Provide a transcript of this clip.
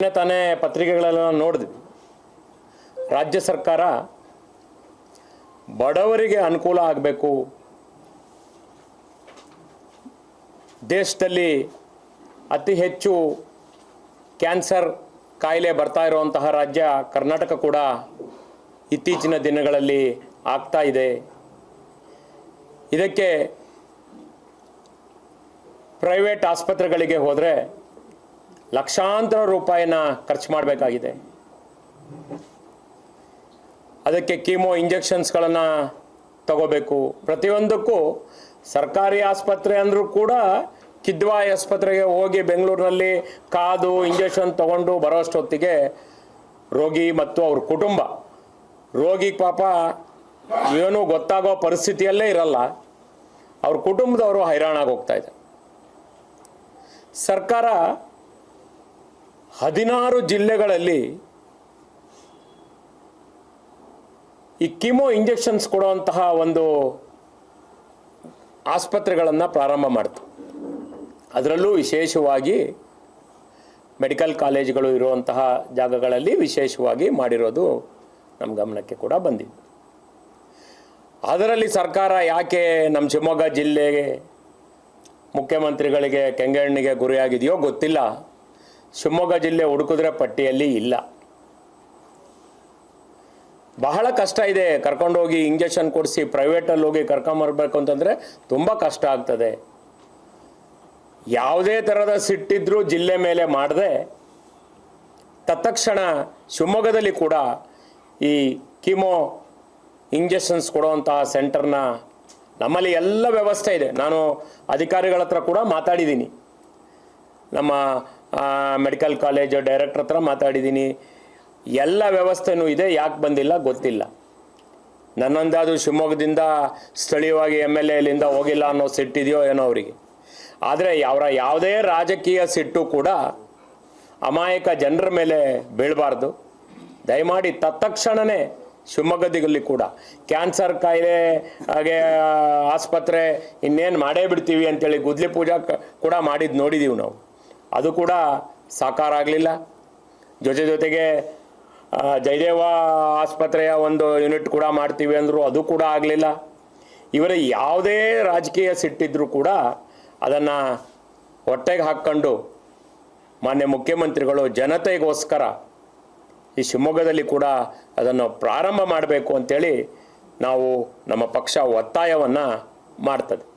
ನಿನ್ನೆ ತಾನೇ ಪತ್ರಿಕೆಗಳೆಲ್ಲ ನೋಡಿದ್ವಿ. ರಾಜ್ಯ ಸರ್ಕಾರ ಬಡವರಿಗೆ ಅನುಕೂಲ ಆಗಬೇಕು. ದೇಶದಲ್ಲಿ ಅತಿ ಹೆಚ್ಚು ಕ್ಯಾನ್ಸರ್ ಕಾಯಿಲೆ ಬರ್ತಾ ಇರುವಂತಹ ರಾಜ್ಯ ಕರ್ನಾಟಕ ಕೂಡ ಇತ್ತೀಚಿನ ದಿನಗಳಲ್ಲಿ ಆಗ್ತಾ ಇದೆ. ಇದಕ್ಕೆ ಪ್ರೈವೇಟ್ ಆಸ್ಪತ್ರೆಗಳಿಗೆ ಹೋದರೆ ಲಕ್ಷಾಂತರ ರೂಪಾಯಿನ ಖರ್ಚು ಮಾಡಬೇಕಾಗಿದೆ. ಅದಕ್ಕೆ ಕೀಮೋ ಇಂಜೆಕ್ಷನ್ಸ್ಗಳನ್ನು ತಗೋಬೇಕು. ಪ್ರತಿಯೊಂದಕ್ಕೂ ಸರ್ಕಾರಿ ಆಸ್ಪತ್ರೆ ಅಂದರೂ ಕೂಡ ಕಿದ್ವಾಯಿ ಆಸ್ಪತ್ರೆಗೆ ಹೋಗಿ ಬೆಂಗಳೂರಿನಲ್ಲಿ ಕಾದು ಇಂಜೆಕ್ಷನ್ ತಗೊಂಡು ಬರೋಷ್ಟೊತ್ತಿಗೆ ರೋಗಿ ಮತ್ತು ಅವ್ರ ಕುಟುಂಬ. ರೋಗಿ ಪಾಪ ಏನೂ ಗೊತ್ತಾಗೋ ಪರಿಸ್ಥಿತಿಯಲ್ಲೇ ಇರಲ್ಲ. ಅವ್ರ ಕುಟುಂಬದವರು ಹೈರಾಣಾಗಿ ಹೋಗ್ತಾ ಇದೆ. ಸರ್ಕಾರ ಹದಿನಾರು ಜಿಲ್ಲೆಗಳಲ್ಲಿ ಈ ಕಿಮೋ ಇಂಜೆಕ್ಷನ್ಸ್ ಕೊಡುವಂತಹ ಒಂದು ಆಸ್ಪತ್ರೆಗಳನ್ನು ಪ್ರಾರಂಭ ಮಾಡ್ತು. ಅದರಲ್ಲೂ ವಿಶೇಷವಾಗಿ ಮೆಡಿಕಲ್ ಕಾಲೇಜುಗಳು ಇರುವಂತಹ ಜಾಗಗಳಲ್ಲಿ ವಿಶೇಷವಾಗಿ ಮಾಡಿರೋದು ನಮ್ಮ ಗಮನಕ್ಕೆ ಕೂಡ ಬಂದಿದೆ ಅದರಲ್ಲಿ ಸರ್ಕಾರ ಯಾಕೆ ನಮ್ಮ ಶಿವಮೊಗ್ಗ ಜಿಲ್ಲೆಗೆ ಮುಖ್ಯಮಂತ್ರಿಗಳಿಗೆ ಕೆಂಗಣ್ಣಿಗೆ ಗುರಿಯಾಗಿದೆಯೋ ಗೊತ್ತಿಲ್ಲ. ಶಿವಮೊಗ್ಗ ಜಿಲ್ಲೆ ಹುಡುಕಿದ್ರೆ ಪಟ್ಟಿಯಲ್ಲಿ ಇಲ್ಲ. ಬಹಳ ಕಷ್ಟ ಇದೆ ಕರ್ಕೊಂಡೋಗಿ ಇಂಜೆಕ್ಷನ್ ಕೊಡಿಸಿ ಪ್ರೈವೇಟಲ್ಲಿ ಹೋಗಿ ಕರ್ಕೊಂಬರ್ಬೇಕು ಅಂತಂದರೆ ತುಂಬ ಕಷ್ಟ ಆಗ್ತದೆ. ಯಾವುದೇ ಥರದ ಸಿಟ್ಟಿದ್ರೂ ಜಿಲ್ಲೆ ಮೇಲೆ ಮಾಡದೆ, ತತ್ಕ್ಷಣ ಶಿವಮೊಗ್ಗದಲ್ಲಿ ಕೂಡ ಈ ಕಿಮೋ ಇಂಜೆಕ್ಷನ್ಸ್ ಕೊಡುವಂತಹ ಸೆಂಟರ್ನ ನಮ್ಮಲ್ಲಿ ಎಲ್ಲ ವ್ಯವಸ್ಥೆ ಇದೆ. ನಾನು ಅಧಿಕಾರಿಗಳ ಹತ್ರ ಕೂಡ ಮಾತಾಡಿದ್ದೀನಿ. ನಮ್ಮ ಮೆಡಿಕಲ್ ಕಾಲೇಜ್ ಡೈರೆಕ್ಟ್ರ್ ಹತ್ರ ಮಾತಾಡಿದ್ದೀನಿ. ಎಲ್ಲ ವ್ಯವಸ್ಥೆನೂ ಇದೆ, ಯಾಕೆ ಬಂದಿಲ್ಲ ಗೊತ್ತಿಲ್ಲ. ನನ್ನೊಂದಾದ್ರು ಶಿವಮೊಗ್ಗದಿಂದ ಸ್ಥಳೀಯವಾಗಿ ಎಂ ಎಲ್ ಎಲ್ಲಿಂದ ಹೋಗಿಲ್ಲ ಅನ್ನೋ ಸಿಟ್ಟಿದೆಯೋ ಏನೋ ಅವರಿಗೆ. ಆದರೆ ಅವರ ಯಾವುದೇ ರಾಜಕೀಯ ಸಿಟ್ಟು ಕೂಡ ಅಮಾಯಕ ಜನರ ಮೇಲೆ ಬೀಳಬಾರ್ದು. ದಯಮಾಡಿ ತತ್ಕ್ಷಣವೇ ಶಿವಮೊಗ್ಗದಲ್ಲಿ ಕೂಡ. ಕ್ಯಾನ್ಸರ್ ಕಾಯಿಲೆ, ಹಾಗೆ ಆಸ್ಪತ್ರೆ ಇನ್ನೇನು ಮಾಡೇ ಬಿಡ್ತೀವಿ ಅಂತೇಳಿ ಗುದ್ಲಿ ಪೂಜಾ ಕೂಡ ಮಾಡಿದ್ದು ನೋಡಿದ್ದೀವಿ ನಾವು. ಅದು ಕೂಡ ಸಾಕಾರ ಆಗಲಿಲ್ಲ. ಜೊತೆ ಜೊತೆಗೆ ಜಯದೇವ ಆಸ್ಪತ್ರೆಯ ಒಂದು ಯೂನಿಟ್ ಕೂಡ ಮಾಡ್ತೀವಿ ಅಂದರು ಅದು ಕೂಡ ಆಗಲಿಲ್ಲ. ಇವರ ಯಾವುದೇ ರಾಜಕೀಯ ಸಿಟ್ಟಿದ್ರೂ ಕೂಡ ಅದನ್ನು ಹೊಟ್ಟೆಗೆ ಹಾಕ್ಕೊಂಡು ಮಾನ್ಯ ಮುಖ್ಯಮಂತ್ರಿಗಳು ಜನತೆಗೋಸ್ಕರ ಈ ಶಿವಮೊಗ್ಗದಲ್ಲಿ ಕೂಡ ಅದನ್ನು ಪ್ರಾರಂಭ ಮಾಡಬೇಕು ಅಂತೇಳಿ ನಾವು ನಮ್ಮ ಪಕ್ಷ ಒತ್ತಾಯವನ್ನು ಮಾಡ್ತದೆ.